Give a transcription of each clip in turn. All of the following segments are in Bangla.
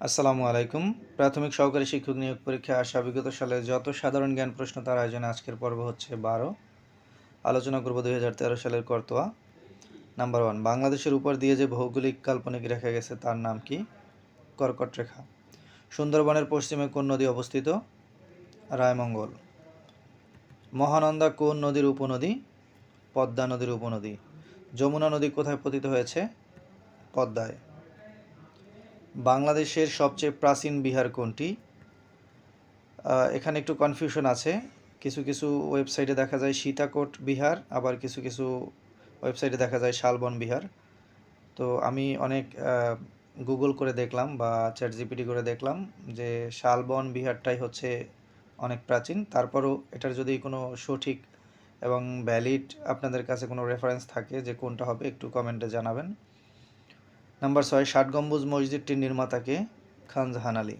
আসসালামু আলাইকুম। প্রাথমিক সহকারী শিক্ষক নিয়োগ পরীক্ষায় আসা বিগত সালে যত সাধারণ জ্ঞান প্রশ্ন তার আয়োজনে আজকের পর্ব হচ্ছে বারো। আলোচনা করব দুই হাজার তেরো সালের করতোয়া। নাম্বার ওয়ান, বাংলাদেশের উপর দিয়ে যে ভৌগোলিক কাল্পনিক রেখা গেছে তার নাম কি? কর্কট রেখা। সুন্দরবনের পশ্চিমে কোন নদী অবস্থিত? রায়মঙ্গল। মহানন্দা কোন নদীর উপনদী? পদ্মা নদীর উপনদী। যমুনা নদী কোথায় পতিত হয়েছে? পদ্মায়। বাংলাদেশের সবচেয়ে প্রাচীন বিহার কোনটি? এখানে একটু কনফিউশন আছে। কিছু কিছু ওয়েবসাইটে দেখা যায় সীতাকোট বিহার, আবার কিছু কিছু ওয়েবসাইটে দেখা যায় শালবন বিহার। তো আমি অনেক গুগল করে দেখলাম বা চ্যাট জিপিটি করে দেখলাম যে শালবন বিহারটাই হচ্ছে অনেক প্রাচীন। তারপরও এটার যদি কোনো সঠিক এবং ভ্যালিড আপনাদের কাছে কোনো রেফারেন্স থাকে যে কোনটা হবে, একটু কমেন্টে জানাবেন। নাম্বার ছয় ষাট গম্বুজ মসজিদটির নির্মাতাকে খান জাহান আলী।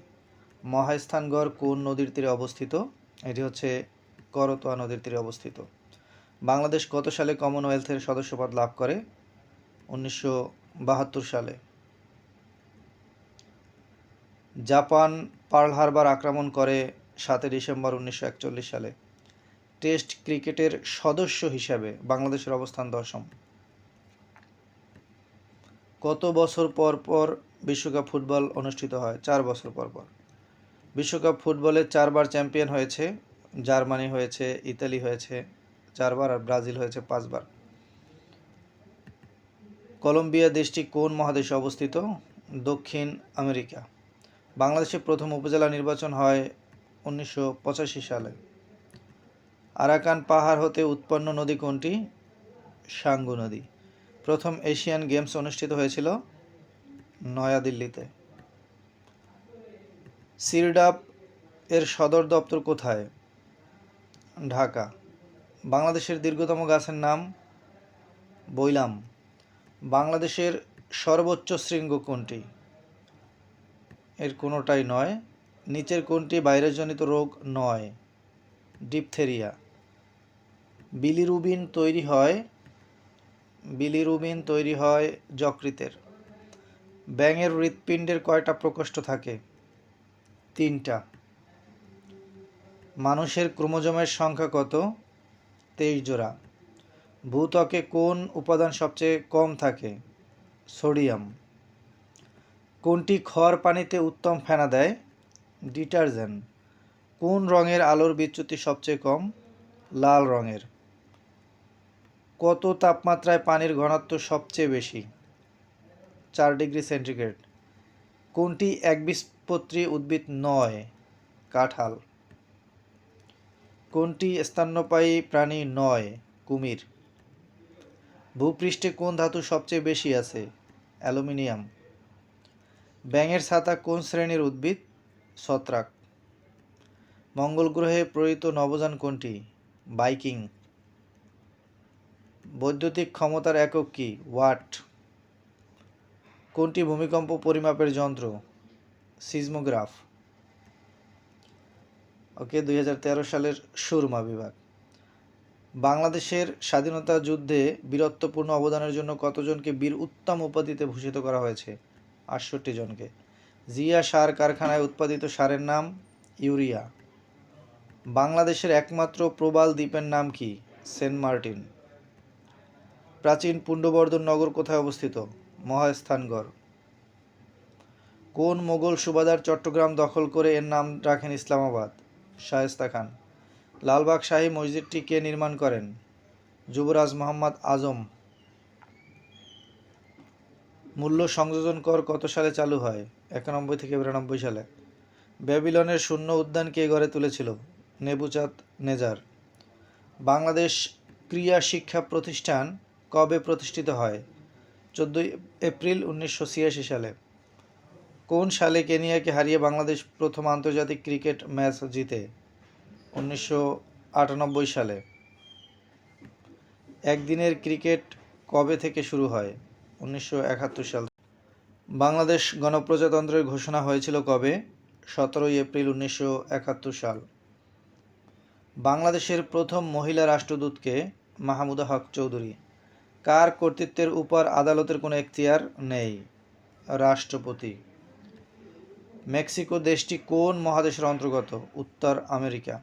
মহাস্থানগড় কোন নদীর তীরে অবস্থিত? এটি হচ্ছে করতোয়া নদীর তীরে অবস্থিত। বাংলাদেশ কত সালে কমনওয়েলথের সদস্যপদ লাভ করে? উনিশশো বাহাত্তর সালে। জাপান পার্ল হারবার আক্রমণ করে সাতই ডিসেম্বর উনিশশো একচল্লিশ সালে। টেস্ট ক্রিকেটের সদস্য হিসাবে বাংলাদেশের অবস্থান দশম। কত বছর পর পর বিশ্বকাপ ফুটবল অনুষ্ঠিত হয়? চার বছর পর পর। বিশ্বকাপ ফুটবলে চারবার চ্যাম্পিয়ন হয়েছে। জার্মানি হয়েছে, ইতালি হয়েছে চারবার আর ব্রাজিল হয়েছে পাঁচবার। কলম্বিয়া দেশটি কোন মহাদেশে অবস্থিত? দক্ষিণ আমেরিকা। বাংলাদেশে প্রথম উপজেলা নির্বাচন হয় উনিশশো পঁচাশি সালে। আরাকান পাহাড় হতে উৎপন্ন নদী কোনটি? সাঙ্গু নদী। প্রথম এশিয়ান গেমস অনুষ্ঠিত হয়েছিল নয়াদিল্লিতে। সিরডাপ এর সদর দপ্তর কোথায়? ঢাকা। বাংলাদেশের দীর্ঘতম গাছের নাম বইলাম বাংলাদেশের সর্বোচ্চ শৃঙ্গ কোনটি? এর কোনোটাই নয়, নিচের কোনটি বাইরেজনিত রোগ নয়? ডিপথেরিয়া। বিলিরুবিন তৈরি হয় বিলিরুবিন তৈরি হয় যকৃতের। ব্যাঙের হৃৎপিণ্ডের কয়টা প্রকোষ্ঠ থাকে? তিনটা। মানুষের ক্রোমোজোমের সংখ্যা কত? তেইশ জোড়া। ভূত্বকে কোন উপাদান সবচেয়ে কম থাকে? সোডিয়াম। কোনটি খড় পানিতে উত্তম ফেনা দেয়? ডিটারজেন্ট। কোন রঙের আলোর বিচ্যুতি সবচেয়ে কম? লাল রঙের। কত তাপমাত্রায় পানির ঘনত্ব সবচেয়ে বেশি? চার ডিগ্রি সেন্টিগ্রেড। কোনটি একবীজপত্রী উদ্ভিদ নয়? কাঁঠাল। কোনটি স্তন্যপায়ী প্রাণী নয়? কুমির। ভূপৃষ্ঠে কোন ধাতু সবচেয়ে বেশি আছে? অ্যালুমিনিয়াম। ব্যাঙের ছাতা কোন শ্রেণির উদ্ভিদ? ছত্রাক। মঙ্গল গ্রহে প্রেরিত নবযান কোনটি? বাইকিং বৈদ্যুতিক ক্ষমতার একক কি? ওয়াট। কোনটি ভূমিকম্প পরিমাপের যন্ত্র? সিজমোগ্রাফ। ওকে, দুই হাজার তেরো সালের সুরমা বিভাগ। বাংলাদেশের স্বাধীনতা যুদ্ধে বীরত্বপূর্ণ অবদানের জন্য কতজনকে বীর উত্তম উপাধিতে ভূষিত করা হয়েছে? আটষট্টি জনকে। জিয়া সার কারখানায় উৎপাদিত সারের নাম ইউরিয়া। বাংলাদেশের একমাত্র প্রবাল দ্বীপের নাম কি? Saint Martin. প্রাচীন পুণ্ডবর্ধন নগর কোথায় অবস্থিত? মহাস্থানগড়। কোন মোগল সুবাদার চট্টগ্রাম দখল করে এর নাম রাখেন ইসলামাবাদ? শায়েস্তা খান। লালবাগ শাহী মসজিদটি কে নির্মাণ করেন? যুবরাজ মোহাম্মদ আজম। মূল্য সংযোজন কর কত সালে চালু হয়? একানব্বই থেকে বিরানব্বই সালে। ব্যাবিলনের শূন্য উদ্যান কে গড়ে তুলেছিল? নেবুচাঁদ নেজার। বাংলাদেশ ক্রিয়া শিক্ষা প্রতিষ্ঠান কবে প্রতিষ্ঠিত হয়? চোদ্দোই এপ্রিল উনিশশো ছিয়াশি সালে। কোন সালে কেনিয়াকে হারিয়ে বাংলাদেশ প্রথম আন্তর্জাতিক ক্রিকেট ম্যাচ জিতে? উনিশশো আটানব্বই সালে। একদিনের ক্রিকেট কবে থেকে শুরু হয়? উনিশশো একাত্তর সাল। বাংলাদেশ গণপ্রজাতন্ত্রের ঘোষণা হয়েছিল কবে? সতেরোই এপ্রিল উনিশশো একাত্তর সাল। বাংলাদেশের প্রথম মহিলা রাষ্ট্রদূতকে মাহমুদা হক চৌধুরী। কার কর্তৃত্বের উপর আদালতের কোনো এখতিয়ার নেই? রাষ্ট্রপতি। মেক্সিকো দেশটি কোন মহাদেশের অন্তর্গত? উত্তর আমেরিকা।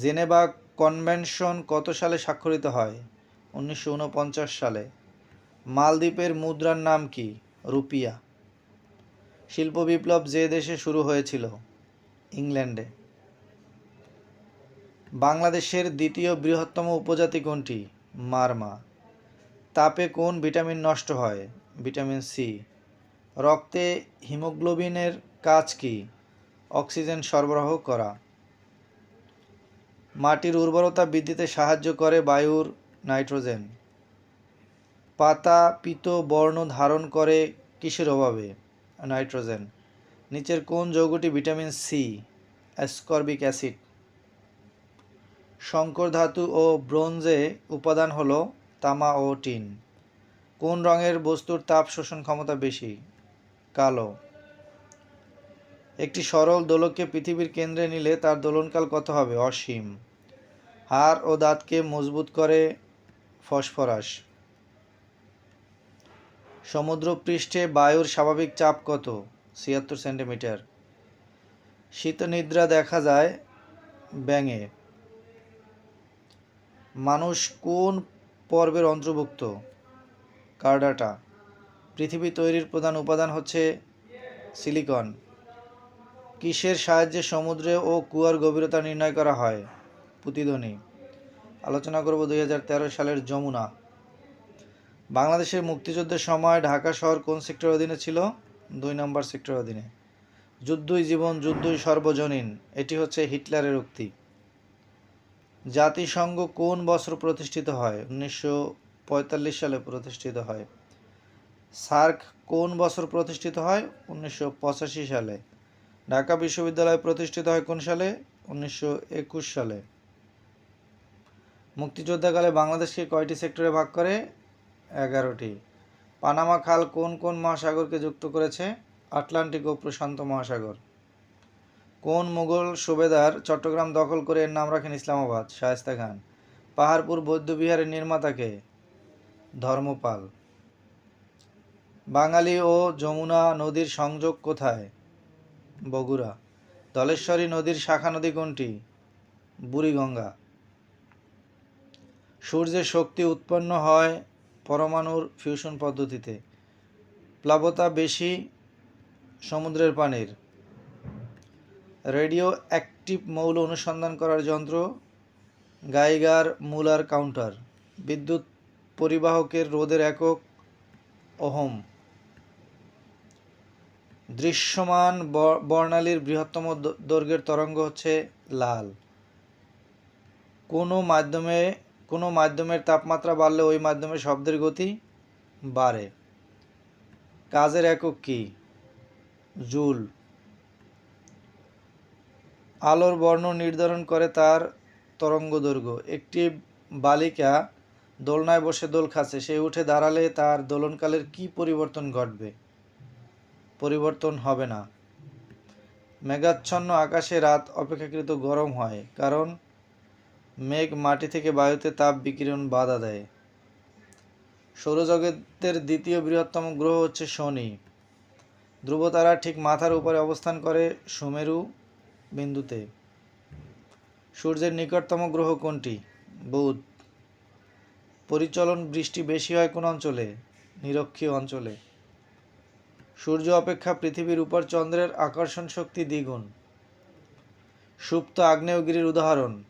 জেনেভা কনভেনশন কত সালে স্বাক্ষরিত হয়? উনিশশো উনপঞ্চাশ সালে। মালদ্বীপের মুদ্রার নাম কি? রুপিয়া। শিল্প বিপ্লব যে দেশে শুরু হয়েছিল? ইংল্যান্ডে। বাংলাদেশের দ্বিতীয় বৃহত্তম উপজাতি কোনটি? মারমা। তাপে কোন ভিটামিন নষ্ট হয়? Vitamin C. রক্তে হিমোগ্লোবিনের কাজ কি? অক্সিজেন সরবরাহ করা। মাটির উর্বরতা বৃদ্ধিতে সাহায্য করে বায়ুর নাইট্রোজেন। পাতা পিত বর্ণ ধারণ করে কিসের অভাবে? নাইট্রোজেন। নিচের কোন যৌগটি vitamin C? Ascorbic acid. Shankar ধাতু ও ব্রোঞ্জে উপাদান হলো তামা ও টিন। কোন রঙের বস্তুর তাপ শোষণ ক্ষমতা বেশি? কালো। একটি সরল দোলককে পৃথিবীর কেন্দ্রে নিলে তার দোলনকাল কত হবে? অসীম। হাড় ও দাঁতকে মজবুত করে ফসফরাস। সমুদ্রপৃষ্ঠে বায়ুর স্বাভাবিক চাপ কত? ছিয়াত্তর সেন্টিমিটার। শীতনিদ্রা দেখা যায় ব্যাঙে। মানুষ কোন পর্বের অন্তর্ভুক্ত। কার্ডাটা, পৃথিবী তৈরির প্রধান উপাদান হচ্ছে সিলিকন। কিসের সাহায্যে সমুদ্রে ও কুয়ার গভীরতা নির্ণয় করা হয়? প্রতিধ্বনি। আলোচনা করব দুই হাজার তেরো সালের যমুনা। বাংলাদেশের মুক্তিযুদ্ধের সময় ঢাকা শহর কোন সেক্টরের অধীনে ছিল? দুই নম্বর সেক্টরের অধীনে। যুদ্ধই জীবন, যুদ্ধই সর্বজনীন। এটি হচ্ছে হিটলারের উক্তি। জাতিসংঘ কোন বছর প্রতিষ্ঠিত হয়? উনিশশো পঁয়তাল্লিশ সালে প্রতিষ্ঠিত হয়। সার্ক কোন বছর প্রতিষ্ঠিত হয়? উনিশশো পঁচাশি সালে। ঢাকা বিশ্ববিদ্যালয় প্রতিষ্ঠিত হয় কোন সালে? উনিশশো একুশ সালে। মুক্তিযোদ্ধাকালে বাংলাদেশকে কয়টি সেক্টরে ভাগ করে? এগারোটি। পানামা খাল কোন কোন মহাসাগরকে যুক্ত করেছে? আটলান্টিক ও প্রশান্ত মহাসাগর। কোন মুঘল সুবেদার চট্টগ্রাম দখল করে এর নাম রাখেন ইসলামাবাদ? শায়েস্তা খান। পাহাড়পুর বৌদ্ধবিহারের নির্মাতাকে? ধর্মপাল। বাঙালি ও যমুনা নদীর সংযোগ কোথায়? বগুড়া। ধলেশ্বরী নদীর শাখা নদী কোনটি? বুড়িগঙ্গা। সূর্যের শক্তি উৎপন্ন হয় পরমাণুর ফিউশন পদ্ধতিতে। প্লাবতা বেশি সমুদ্রের পানির। রেডিও অ্যাক্টিভ মৌল অনুসন্ধান করার যন্ত্র, গাইগার মুলার কাউন্টার, বিদ্যুৎ পরিবাহকের রোধের একক ওহম। দৃশ্যমান বর্ণালীর বৃহত্তম দৈর্ঘ্যের তরঙ্গ হচ্ছে লাল। কোনো মাধ্যমে, কোনো মাধ্যমের তাপমাত্রা বাড়লে ওই মাধ্যমে শব্দের গতি বাড়ে। কাজের একক কি? জুল। আলোর বর্ণ নির্ধারণ করে তার তরঙ্গ দৈর্ঘ্য একটি বালিকা দোলনায় বসে দোল খাচ্ছে। সে উঠে দাঁড়ালে তার দোলনকালের কি পরিবর্তন ঘটবে? পরিবর্তন হবে না। মেঘাচ্ছন্ন আকাশে রাত অপেক্ষাকৃত গরম হয়, কারণ মেঘ মাটি থেকে বায়ুতে তাপ বিকিরণ বাধা দেয়। সৌরজগতের দ্বিতীয় বৃহত্তম গ্রহ হচ্ছে শনি। ধ্রুবতারা ঠিক মাথার উপরে অবস্থান করে সুমেরু বিন্দুতে। সূর্যের নিকটতম গ্রহ কোনটি? বুধ। পরিচলন বৃষ্টি বেশি হয় কোন অঞ্চলে? নিরক্ষীয় অঞ্চলে। সূর্য অপেক্ষা পৃথিবীর উপর চন্দ্রের আকর্ষণ শক্তি দ্বিগুণ। সুপ্ত আগ্নেয়গিরির উদাহরণ,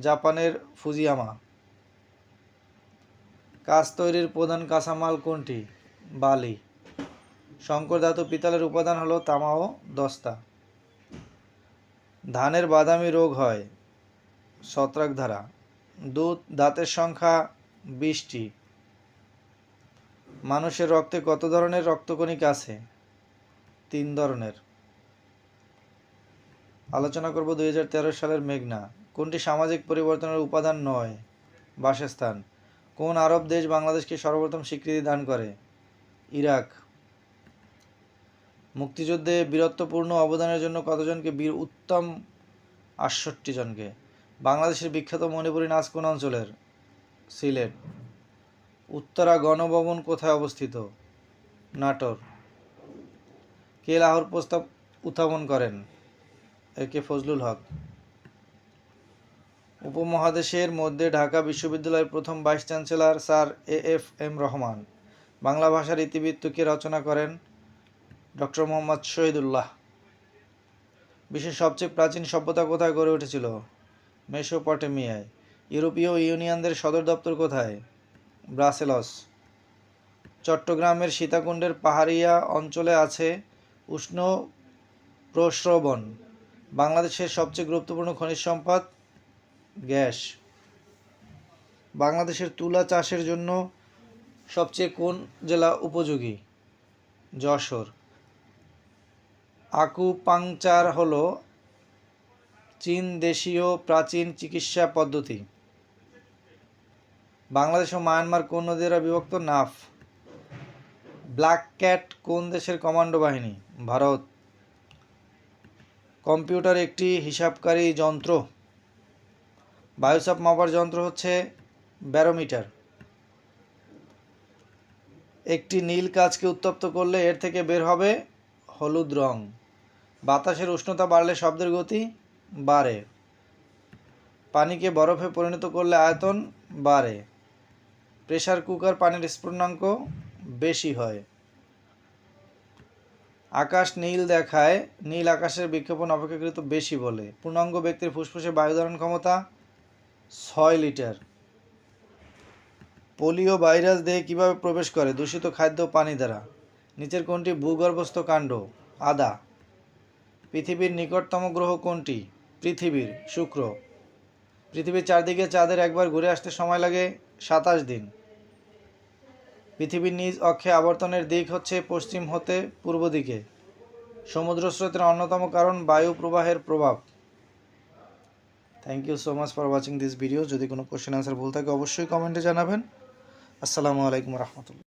জাপানের ফুজিয়ামা। কাঁচ তৈরির প্রধান কাঁচামাল কোনটি? বালি। শঙ্কর ধাতু পিতলের উপাদান হলো তামা ও দস্তা। ধানের বাদামি রোগ হয়, ছত্রাক ধারা। দুধ, দাঁতের সংখ্যা বিশটি। মানুষের রক্তে কত ধরনের রক্তকণিকা আছে? তিন ধরনের। আলোচনা করব দুই হাজার তেরো সালের মেঘনা। কোনটি সামাজিক পরিবর্তনের উপাদান নয়? বাসস্থান। কোন আরব দেশ বাংলাদেশকে সর্বপ্রথম স্বীকৃতি দান করে? ইরাক। মুক্তিযুদ্ধে বীরত্বপূর্ণ অবদানের জন্য কতজনকে বীর উত্তম আটষট্টি জনকে? বাংলাদেশের বিখ্যাত মণিপুরী নাচ কোন অঞ্চলের? সিলেট। উত্তরা গণভবন কোথায় অবস্থিত? নাটোর। কে লাহোর প্রস্তাব উত্থাপন করেন? এ কে ফজলুল হক। উপমহাদেশের মধ্যে ঢাকা বিশ্ববিদ্যালয়ের প্রথম vice chancellor sir A F M Rahman. Bangla ভাষার ইতিবৃত্ত কে রচনা করেন? ডক্টর মোহাম্মদ শহীদুল্লাহ। বিশ্বের সবচেয়ে প্রাচীন সভ্যতা কোথায় গড়ে উঠেছিল? মেসোপটেমিয়ায়। ইউরোপীয় ইউনিয়নদের সদর দপ্তর কোথায়? ব্রাসেলস। চট্টগ্রামের সীতাকুণ্ডের পাহাড়িয়া অঞ্চলে আছে উষ্ণ প্রস্রবণ। বাংলাদেশের সবচেয়ে গুরুত্বপূর্ণ খনিজ সম্পদ গ্যাস। বাংলাদেশের তুলা চাষের জন্য সবচেয়ে কোন জেলা উপযোগী? যশোর। আকুপাংচার হল চীন দেশীয় প্রাচীন চিকিৎসা পদ্ধতি। বাংলাদেশ ও মায়ানমার কোন নদী দ্বারা বিভক্ত? নাফ। ব্ল্যাক ক্যাট কোন দেশের কমান্ডো বাহিনী? ভারত। কম্পিউটার একটি হিসাবকারী যন্ত্র। বায়ুচাপ মাপার যন্ত্র হচ্ছে ব্যারোমিটার। একটি নীল কাজকে উত্তপ্ত করলে এর থেকে বের হবে হলুদ রং। বাতাসের উষ্ণতা বাড়লে শব্দের গতি বাড়ে। পানিকে বরফে পরিণত করলে আয়তন বাড়ে। প্রেশার কুকার পানির স্ফুটনাঙ্ক বেশি হয়। আকাশ নীল দেখায়, নীল আকাশের বিজ্ঞাপন অপেক্ষাকৃত বেশি বলে। পূর্ণাঙ্গ ব্যক্তির ফুসফুসে বায়ু ধারণ ক্ষমতা ছয় লিটার। পোলিও ভাইরাস দেহে কীভাবে প্রবেশ করে? দূষিত খাদ্য পানি দ্বারা। নিচের কোনটি ভূগর্ভস্থ কাণ্ড, আদা। পৃথিবীর নিকটতম গ্রহ কোনটি? পৃথিবীর, শুক্র। পৃথিবীর চারদিকে চাঁদের একবার ঘুরে আসতে সময় লাগে সাতাশ দিন। পৃথিবীর নিজ অক্ষে আবর্তনের দিক হচ্ছে পশ্চিম হতে পূর্ব দিকে। সমুদ্র স্রোতের অন্যতম কারণ বায়ু প্রবাহের প্রভাব। Thank you so much for watching this video যদি কোনো কোশ্চেন আনসার ভুল থাকে, অবশ্যই কমেন্টে জানাবেন। আসসালামু আলাইকুম রহমতুল্লাহ।